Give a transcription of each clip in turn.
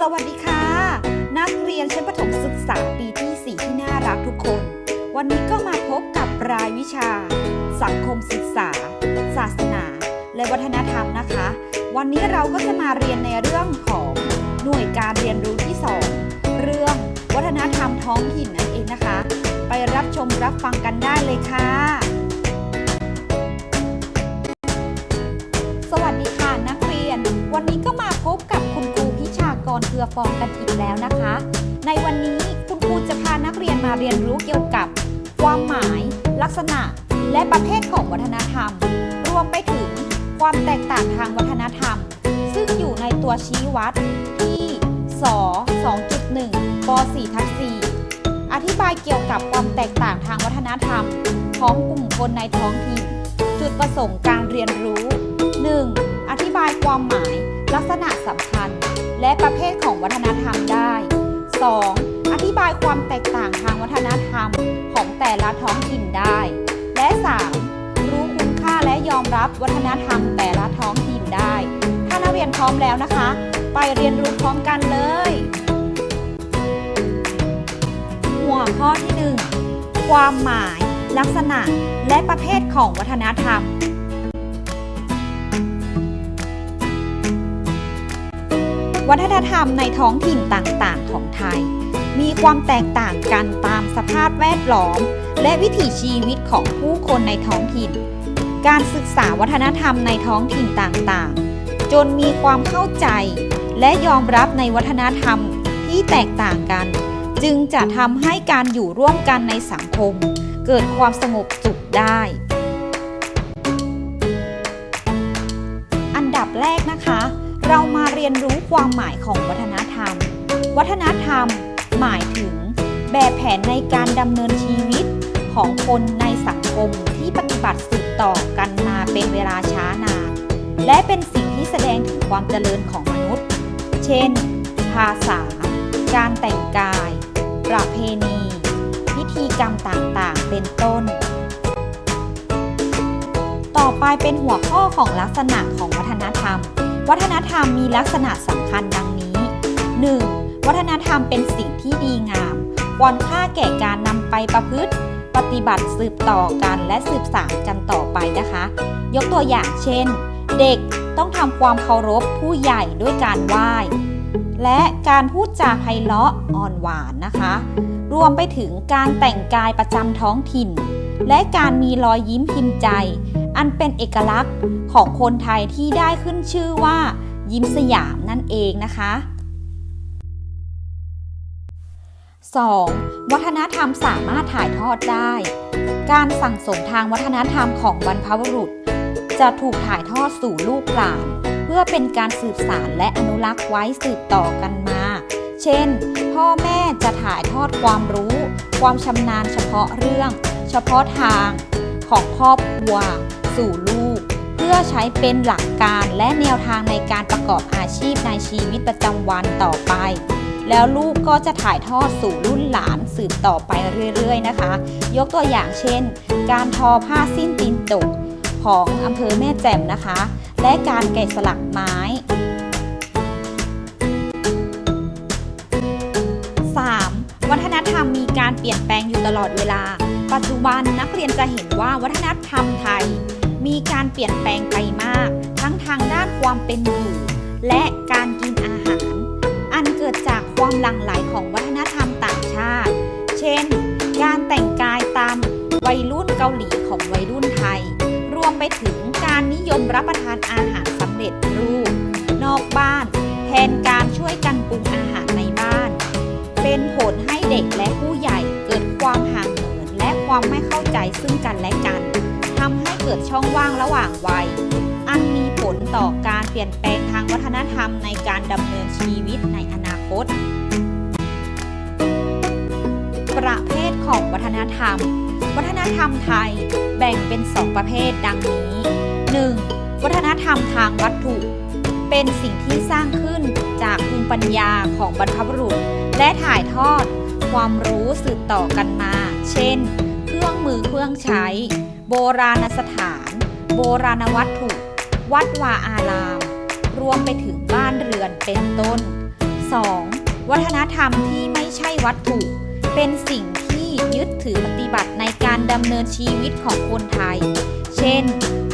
สวัสดีค่ะ นักเรียนชั้นประถมศึกษาปีที่ 4 ที่น่ารักทุกคน วันนี้ก็มาพบกับรายวิชา สังคมศึกษา ศาสนา และวัฒนธรรมนะคะ วันนี้เราก็จะมาเรียนในเรื่องของหน่วยการเรียนรู้ที่ 2 เรื่องวัฒนธรรมท้องถิ่นนั่นเองนะคะ ไปรับชมรับฟังกันได้เลยค่ะ รือฟองกันอีกแล้วนะคะ ในวันนี้คุณครูจะพานักเรียนมาเรียนรู้เกี่ยวกับ ความหมาย ลักษณะ และประเภทของวัฒนธรรม รวมไปถึงความแตกต่างทางวัฒนธรรม ซึ่งอยู่ในตัวชี้วัดที่ส2.1ป4ทับ4อธิบายเกี่ยวกับความแตกต่างทางวัฒนธรรม ของกลุ่มคนในท้องถิ่น จุดประสงค์การเรียนรู้ 1. อธิบายความหมาย ลักษณะสำคัญ และประเภทของวัฒนธรรมได้ 2. อธิบายความแตกต่างทางวัฒนธรรมของแต่ละท้องถิ่นได้ และ 3. รู้คุณค่าและยอมรับวัฒนธรรมแต่ละท้องถิ่นได้ ถ้านักเรียนพร้อมแล้วนะคะ ไปเรียนรู้พร้อมกันเลย หัวข้อที่ 1 ความหมาย ลักษณะ และประเภทของวัฒนธรรม วัฒนธรรมในท้องถิ่นต่างๆ ของไทย มีความแตกต่างกันตามสภาพแวดล้อม และวิถีชีวิตของผู้คนในท้องถิ่น การศึกษาวัฒนธรรมในท้องถิ่นต่างๆ จนมีความเข้าใจ และยอมรับในวัฒนธรรมที่แตกต่างกัน จึงจะทำให้การอยู่ร่วมกันในสังคม เกิดความสงบสุขได้ อันดับแรกนะคะ เรามาเรียนรู้ความหมายของวัฒนธรรม วัฒนธรรม หมายถึง แบบแผนในการดำเนินชีวิตของคนในสังคมที่ปฏิบัติสืบต่อกันมาเป็นเวลาช้านาน และเป็นสิ่งที่แสดงถึงความเจริญของมนุษย์ เช่น ภาษา การแต่งกาย ประเพณี พิธีกรรมต่างๆ เป็นต้น ต่อไปเป็นหัวข้อของลักษณะของวัฒนธรรม วัฒนธรรมมีลักษณะสำคัญดังนี้ 1. วัฒนธรรมเป็นสิ่งที่ดีงามควรค่าแก่การนำไปประพฤติ ปฏิบัติสืบต่อกันและสืบสานกันต่อไปนะคะ ยกตัวอย่างเช่น เด็กต้องทำความเคารพผู้ใหญ่ด้วยการไหว้ และการพูดจาไพเราะอ่อนหวานนะคะ รวมไปถึงการแต่งกายประจำท้องถิ่น และการมีรอยยิ้มพิมพ์ใจ อันเป็นเอกลักษณ์ของคนไทยที่ได้ขึ้นชื่อว่า ยิ้มสยามนั่นเองนะคะ 2. วัฒนธรรมสามารถถ่ายทอดได้ การสั่งสมทางวัฒนธรรมของบรรพบุรุษ จะถูกถ่ายทอดสู่ลูกหลาน เพื่อเป็นการสืบสารและอนุรักษ์ไว้สืบต่อกันมา เช่น พ่อแม่จะถ่ายทอดความรู้ ความชำนาญเฉพาะเรื่อง เฉพาะทางของครอบครัวสู่ลูก เพื่อใช้เป็นหลักการและแนวทางในการประกอบอาชีพในชีวิตประจำวันต่อไป แล้วลูกก็จะถ่ายทอดสู่รุ่นหลานสืบต่อไปเรื่อยๆนะคะ ยกตัวอย่างเช่น การทอผ้าสิ้นตีนตกของอำเภอแม่แจ่มนะคะ และการแกะสลักไม้ 3. วัฒนธรรมมีการเปลี่ยนแปลงอยู่ตลอดเวลา ปัจจุบันนักเรียนจะเห็นว่าวัฒนธรรมไทย มีการเปลี่ยนแปลงไปมาก ทั้งทางด้านความเป็นอยู่ และการกินอาหาร อันเกิดจากความหลั่งไหลของวัฒนธรรมต่างชาติ เช่น การแต่งกายตามวัยรุ่นเกาหลีของวัยรุ่นไทย รวมไปถึงการนิยมรับประทานอาหารสำเร็จรูป นอกบ้าน แทนการช่วยกันปรุงอาหารในบ้าน เป็นผลให้เด็กและผู้ ความไม่เข้าใจซึ่งกันและกันทำให้เกิดช่องว่างระหว่างวัย อันมีผลต่อการเปลี่ยนแปลงทางวัฒนธรรมในการดำเนินชีวิตในอนาคต ประเภทของวัฒนธรรม วัฒนธรรมไทยแบ่งเป็นสองประเภทดังนี้ 1. วัฒนธรรมทางวัตถุ เป็นสิ่งที่สร้างขึ้นจากภูมิปัญญาของบรรพบุรุษ และถ่ายทอดความรู้สืบต่อกันมา เช่น รื่องมือเครื่องใช้ โบราณสถาน โบราณวัตถุ วัดวาอาราม รวมไปถึงบ้านเรือนเป็นต้น 2. วัฒนธรรมที่ไม่ใช่วัตถุ เป็นสิ่งที่ยึดถือปฏิบัติในการดำเนินชีวิตของคนไทย เช่น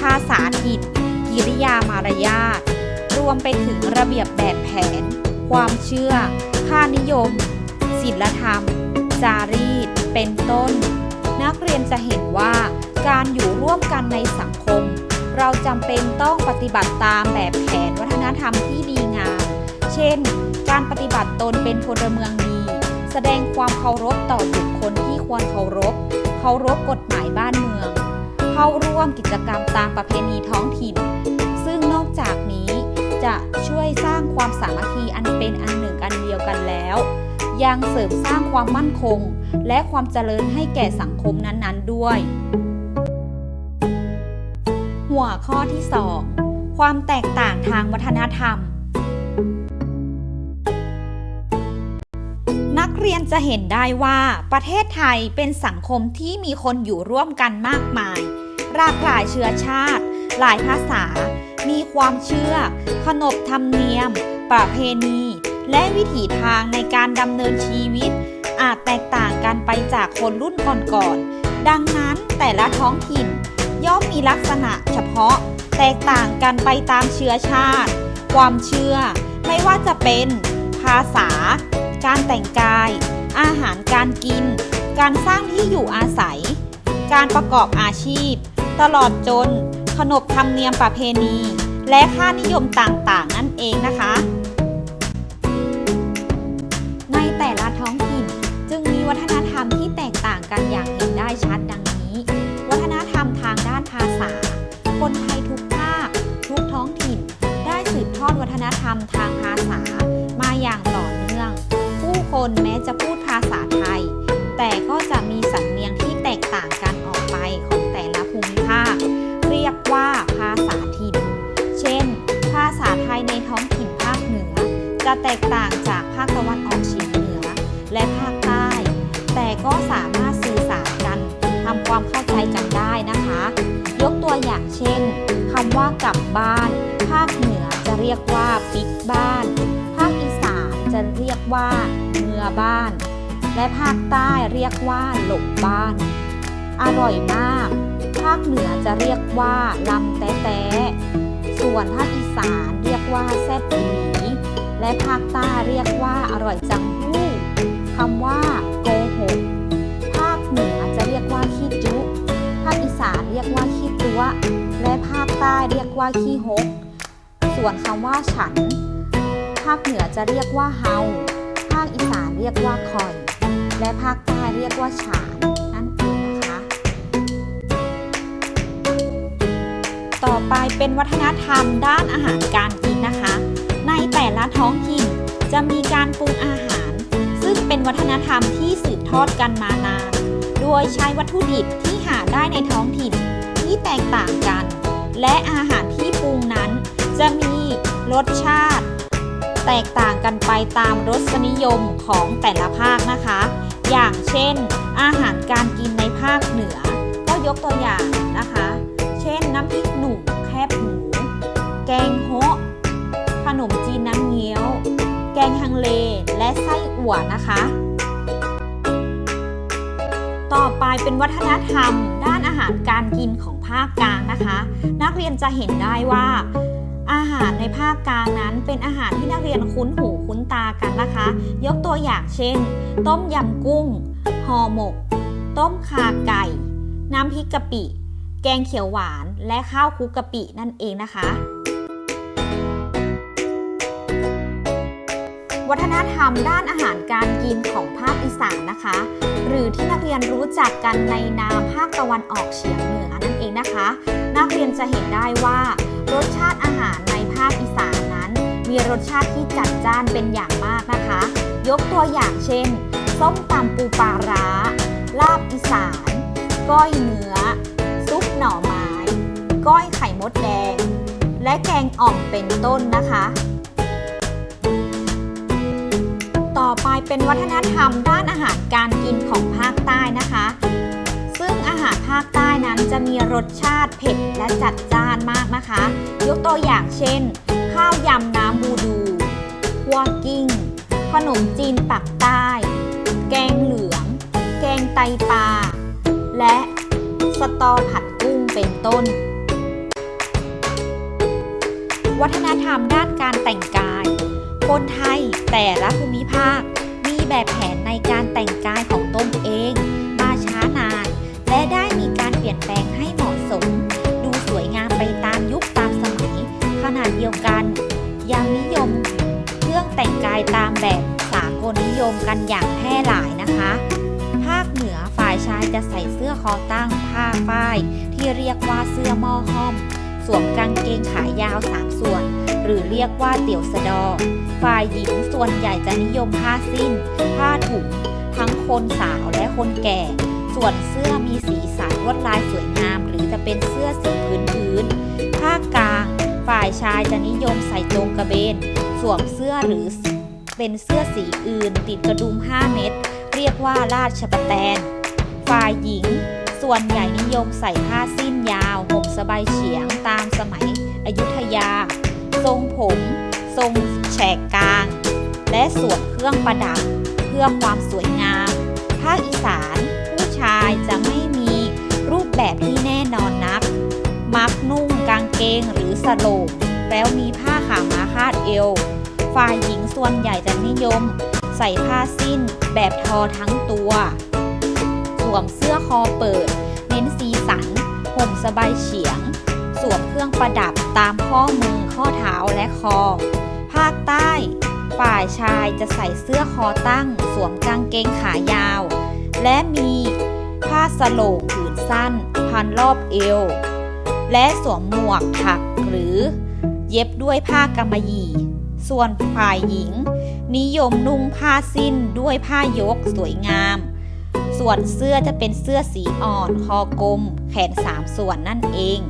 ภาษาถิ่นกิริยามารยาท รวมไปถึงระเบียบแบบแผน ความเชื่อ ค่านิยมศีลธรรม จารีต เป็นต้น นักเรียนจะเห็นว่าการอยู่ร่วมกันในสังคม เราจำเป็นต้องปฏิบัติตามแบบแผนวัฒนธรรมที่ดีงาม เช่น การปฏิบัติตนเป็นพลเมืองดี แสดงความเคารพต่อบุคคลที่ควรเคารพ เคารพกฎหมายบ้านเมือง เข้าร่วมกิจกรรมตามประเพณีท้องถิ่น ซึ่งนอกจากนี้จะช่วยสร้างความสามัคคีอันเป็นอันหนึ่งอันเดียวกันแล้ว ยังเสริมสร้างความมั่นคง และความเจริญให้แก่สังคมนั้นๆด้วย หัวข้อที่ 2 ความแตกต่างทางวัฒนธรรม นักเรียนจะเห็นได้ว่าประเทศไทยเป็นสังคมที่มีคนอยู่ร่วมกันมากมาย หลากหลายเชื้อชาติ หลายภาษา มีความเชื่อ ขนบธรรมเนียม ประเพณี และวิถีทางในการดำเนินชีวิต อาจแตกต่างกันไปจากคนรุ่นก่อนๆดังนั้นแต่ละท้องถิ่นย่อมมีลักษณะเฉพาะ แตกต่างกันไปตามเชื้อชาติ ความเชื่อ ไม่ว่าจะเป็นภาษา การแต่งกาย อาหารการกิน การสร้างที่อยู่อาศัย การประกอบอาชีพ ตลอดจน ขนบธรรมเนียมประเพณี และค่านิยมต่างๆ นั่นเองนะคะ ในแต่ละท้องถิ่น วัฒนธรรมที่แตกต่างกันอย่างเห็นได้ชัดดัง ยกว่าเมือบ้าน และภาคใต้เรียกว่าหลบบ้าน อร่อยมาก ภาคเหนือจะเรียกว่าลำแต๊แต๊ส่วนภาคอีสานเรียกว่าแซ่บหลีและภาคใต้เรียกว่าอร่อยจังหู้คำว่าโกหกภาคเหนือจะเรียกว่าขี้จุภาคอีสานเรียกว่าขี้ตัว และภาคใต้เรียกว่าขี้ฮกส่วนคำว่าฉัน ภาคเหนือจะเรียกว่าเฮา ภาคอีสานเรียกว่าคอย และภาคใต้เรียกว่าฉานนั่นเองนะคะ ต่อไปเป็นวัฒนธรรมด้านอาหารการกินนะคะ ในแต่ละท้องถิ่นจะมีการปรุงอาหาร ซึ่งเป็นวัฒนธรรมที่สืบทอดกันมานาน โดยใช้วัตถุดิบที่หาได้ในท้องถิ่นที่แตกต่างกัน และอาหารที่ปรุงนั้นจะมีรสชาติ แตกต่างกันไปตามรสนิยมของแต่ละภาคนะคะ อย่างเช่น อาหารการกินในภาคเหนือ ก็ยกตัวอย่างนะคะ เช่นน้ำพริกหนุ่มแคบหมู แกงโฮะขนมจีนน้ำเงี้ยว แกงฮังเลและไส้อั่วนะคะ ต่อไปเป็นวัฒนธรรมด้านอาหารการกินของภาคกลางนะคะ นักเรียนจะเห็นได้ว่า อาหารในภาคกลางนั้นเป็นอาหารที่นักเรียนคุ้นหูคุ้นตากันนะคะ ยกตัวอย่างเช่น ต้มยำกุ้ง ห่อหมก ต้มขาไก่ น้ำพริกกะปิ แกงเขียวหวาน และข้าวคลุกกะปินั่นเองนะคะ วัฒนธรรมด้านอาหารการกินของภาคอีสานนะคะ หรือที่นักเรียนรู้จักกันในนามภาคตะวันออกเฉียงเหนือ นั่นเองนะคะ นักเรียนจะเห็นได้ว่า รสชาติอาหารในภาคอีสานนั้น มีรสชาติที่จัดจ้านเป็นอย่างมากนะคะ ยกตัวอย่างเช่น ส้มตำปูปลาร้า ลาบอีสาน ก้อยเนื้อ ซุปหน่อไม้ ก้อยไข่มดแดง และแกงอ่อมเป็นต้นนะคะต่อไปเป็นวัฒนธรรมด้านอาหารการกินของภาคใต้นะคะาหารภาคใต้นั้นจะมีรสชาติเผ็ดและจัดจ้านมากนะคะ ยกตัวอย่างเช่น ข้าวยำน้ำบูดูคั่วกิ้ง ขนมจีนปักใต้ แกงเหลือง แกงไตปลา และสตอผัดกุ้งเป็นต้น วัฒนธรรมด้านการแต่งกาย คนไทยแต่ละภูมิภาค มีแบบแผนในการแต่งกายของตนเอง และได้มีการเปลี่ยนแปลงให้เหมาะสม ดูสวยงามไปตามยุคตามสมัยขนาดเดียวกัน ยังนิยมเครื่องแต่งกายตามแบบสากลนิยมกันอย่างแพร่หลายนะคะ ภาคเหนือฝ่ายชายจะใส่เสื้อคอตั้งผ้าฝ้าย ที่เรียกว่าเสื้อหม้อห้อม สวมกางเกงขายาวสามส่วน หรือเรียกว่าเตี่ยวสะดอ ฝ่ายหญิงส่วนใหญ่จะนิยมผ้าสิ้น ผ้าถุงทั้งคนสาวและคนแก่ ส่วนเสื้อมีสีสันลวดลายสวยงาม หรือจะเป็นเสื้อสีพื้นพื้นๆภาคกลาง ฝ่ายชายจะนิยมใส่โจงกระเบน สวมเสื้อหรือเป็นเสื้อสีอื่น ติดกระดุม 5 เม็ดเรียกว่าราชประแตน ฝ่ายหญิง ส่วนใหญ่นิยมใส่ผ้าสิ้นยาวห่มสบายเฉียงตามสมัยอยุธยา ทรงผม ทรงแฉกกลาง และสวมเครื่องประดับ เพื่อความสวยงาม ภาคอีสาน เกงหรือสโลงแล้วมีผ้าขาม้าคาดเอว ฝ่ายหญิงส่วนใหญ่จะนิยม ใส่ผ้าสิ้นแบบทอทั้งตัว สวมเสื้อคอเปิด เน้นสีสัน ห่มสบายเฉียง สวมเครื่องประดับตามข้อมือข้อเท้าและคอ ภาคใต้ ฝ่ายชายจะใส่เสื้อคอตั้ง สวมกางเกงขายาว และมีผ้าสโลงผืนสั้น พันรอบเอว และสวมหมวกถักหรือเย็บด้วยผ้ากำมะหยี่ ส่วนฝ่ายหญิง นิยมนุ่งผ้าสิ้นด้วยผ้ายกสวยงาม ส่วนเสื้อจะเป็นเสื้อสีอ่อนคอกลม แขนสามส่วนนั่นเอง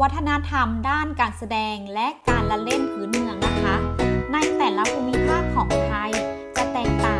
วัฒนธรรมด้านการแสดงและการละเล่นพื้นเมืองนะคะ ในแต่ละภูมิภาคของไทยจะแตกต่าง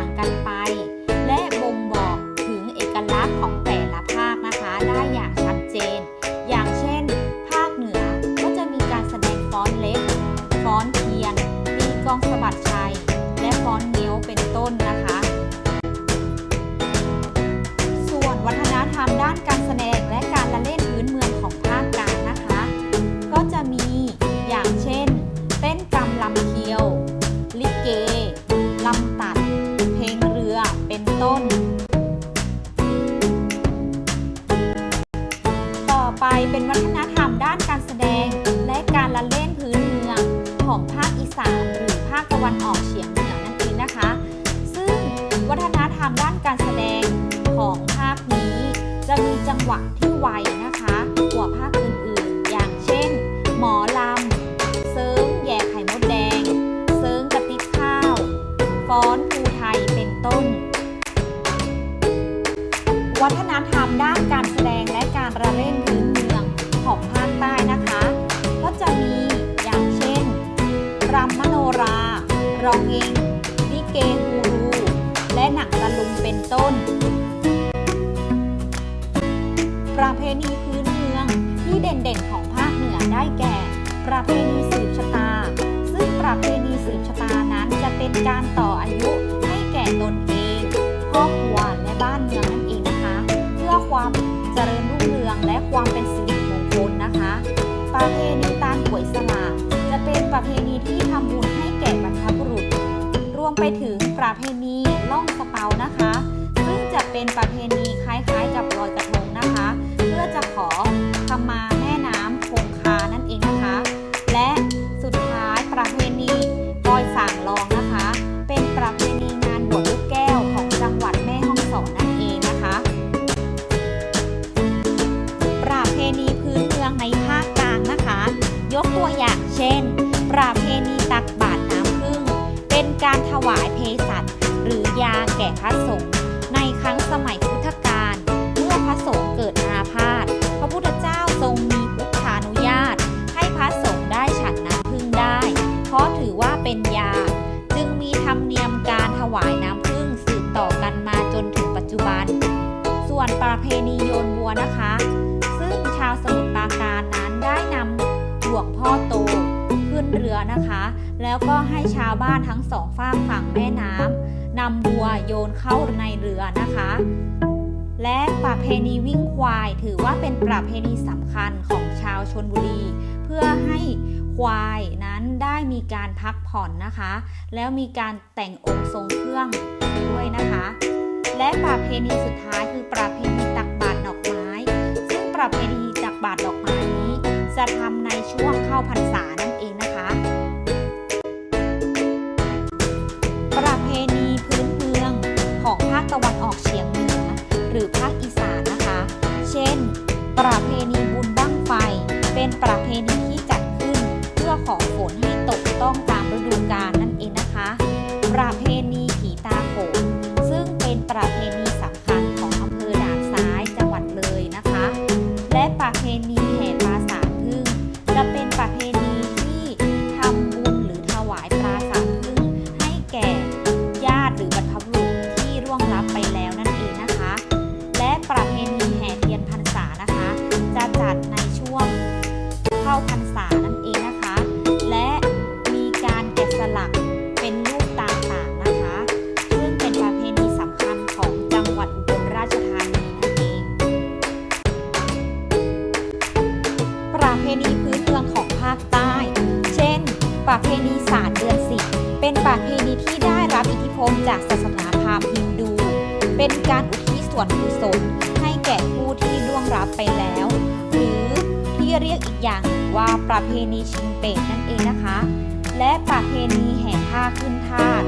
ออายุให้แก่ตนเองครอบครัวและบ้านเมืองนั่นเองนะคะ เพื่อความเจริญรุ่งเรืองและความเป็นสิริมงคลนะคะ ประเพณีตานป่วยสลากจะเป็นประเพณีที่ทำบุญให้แก่บรรพบุรุษ รวมไปถึงประเพณีล่องสะเปานะคะ ซึ่งจะเป็นประเพณี ช่น ประเพณีตักบาตรน้ำพึ่ง เป็นการถวายเภสัชหรือยาแก่พระสงฆ์ แล้วก็ให้ชาวบ้านทั้งสองฝากฝั่งแม่น้ำนำวัวโยนเข้าในเรือนะคะ และประเพณีวิ่งควายถือว่าเป็นประเพณีสำคัญของชาวชนบุรี เพื่อให้ควายนั้นได้มีการพักผ่อนนะคะ แล้วมีการแต่งองค์ทรงเครื่องด้วยนะคะ และประเพณีสุดท้ายคือประเพณีตักบาตรดอกไม้ ซึ่งประเพณีตักบาตรดอกไม้นี้ จะทำในช่วงเข้าพรรษา ตะวันออกเฉียงเหนือหรือภาคอีสานนะคะ เช่น ประเพณี เป็นการอุทิศส่วนกุศลให้แก่ผู้ที่ล่วงลับไปแล้ว หรือที่เรียกอีกอย่างหนึ่งว่าประเพณีชิงเป่งนั่นเองนะคะ และประเพณีแห่ผ้าขึ้นทาส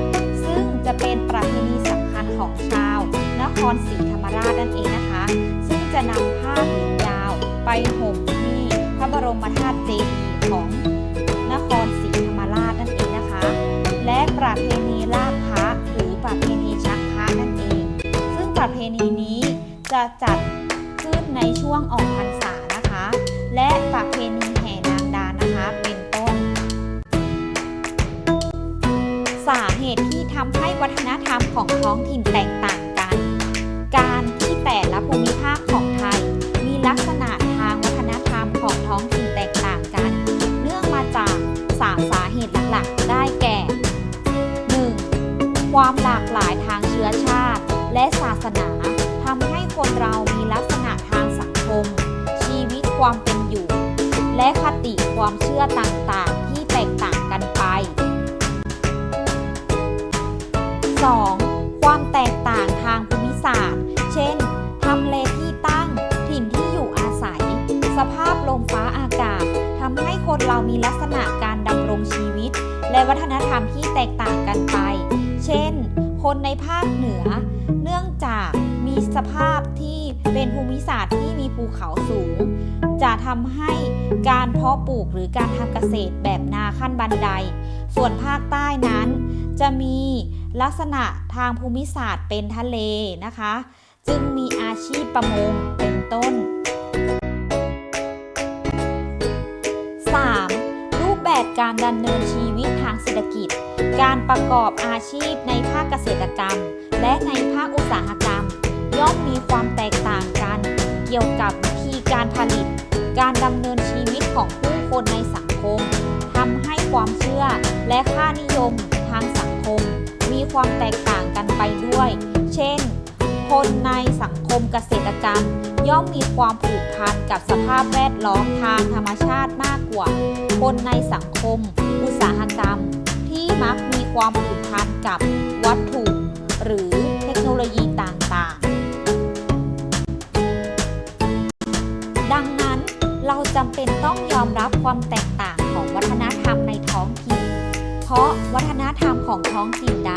ซึ่งจะเป็นประเพณีสำคัญของชาว นครศรีธรรมราชนั่นเองนะคะ ซึ่งจะนำผ้าผืนยาวไปห่มที่พระบรมธาตุเจดี ประเพณีนี้จะจัดขึ้นในช่วงออกพรรษานะคะ และประเพณีแห่นางดานะคะเป็นต้น สาเหตุที่ทำให้วัฒนธรรมของท้องถิ่นแตกต่างกัน การที่แต่ละภูมิภาคของไทย มีลักษณะทางวัฒนธรรมของท้องถิ่นแตกต่างกัน เนื่องมาจากสามสาเหตุหลักๆ ได้แก่ 1. ความหลากหลายทาง และศาสนาทำให้คนเรามีลักษณะทางสังคม ชีวิตความเป็นอยู่ และคติความเชื่อต่างๆ ที่แตกต่างกันไป 2. ความแตกต่างทางภูมิศาสตร์ เช่นทำเลที่ตั้ง ถิ่นที่อยู่อาศัย สภาพลมฟ้าอากาศทำให้คนเรามีลักษณะการดำรงชีวิต และวัฒนธรรมที่แตกต่างกันไป เช่น คนในภาคเหนือ จากมีสภาพที่เป็นภูมิศาสตร์ที่มีภูเขาสูง จะทำให้การเพาะปลูกหรือการทำเกษตรแบบนาขั้นบันได ส่วนภาคใต้นั้น จะมีลักษณะทางภูมิศาสตร์เป็นทะเลนะคะ จึงมีอาชีพประมงเป็นต้น 3. รูปแบบการดำเนินชีวิตทางเศรษฐกิจ การประกอบอาชีพในภาคเกษตรกรรม และในภาคอุตสาหกรรม ย่อมมีความแตกต่างกัน เกี่ยวกับวิธีการผลิต การดำเนินชีวิตของผู้คนในสังคมทำให้ความเชื่อและค่านิยมทางสังคม มีความแตกต่างกันไปด้วย เช่น คนในสังคมเกษตรกรรม ย่อมมีความผูกพันกับสภาพแวดล้อมทางธรรมชาติมากกว่า คนในสังคม อุตสาหกรรม มักมีความผูกพันกับวัตถุ หรือเทคโนโลยีต่างๆ ดังนั้นเราจำเป็นต้องยอมรับความแตกต่างของวัฒนธรรมในท้องถิ่น เพราะวัฒนธรรมของท้องถิ่นใด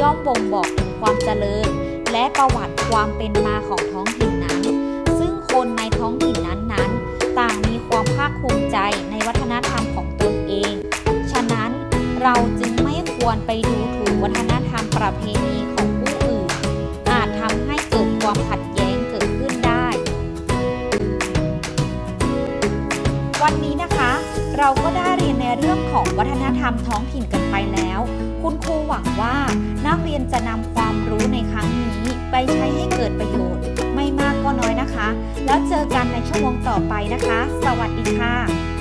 ย่อมบ่งบอกถึงความเจริญ และประวัติความเป็นมาของท้องถิ่นนั้น ซึ่งคนในท้องถิ่นนั้นๆ ต่างมีความภาคภูมิใจในวัฒนธรรม ควรไปดูถูกวัฒนธรรมประเพณีของผู้อื่น อาจทำให้เกิดความขัดแย้งเกิดขึ้นได้ วันนี้นะคะ เราก็ได้เรียนในเรื่องของวัฒนธรรมท้องถิ่นกันไปแล้ว คุณครูหวังว่านักเรียนจะนำความรู้ในครั้งนี้ไปใช้ให้เกิดประโยชน์ ไม่มากก็น้อยนะคะ แล้วเจอกันในชั่วโมงต่อไปนะคะ สวัสดีค่ะ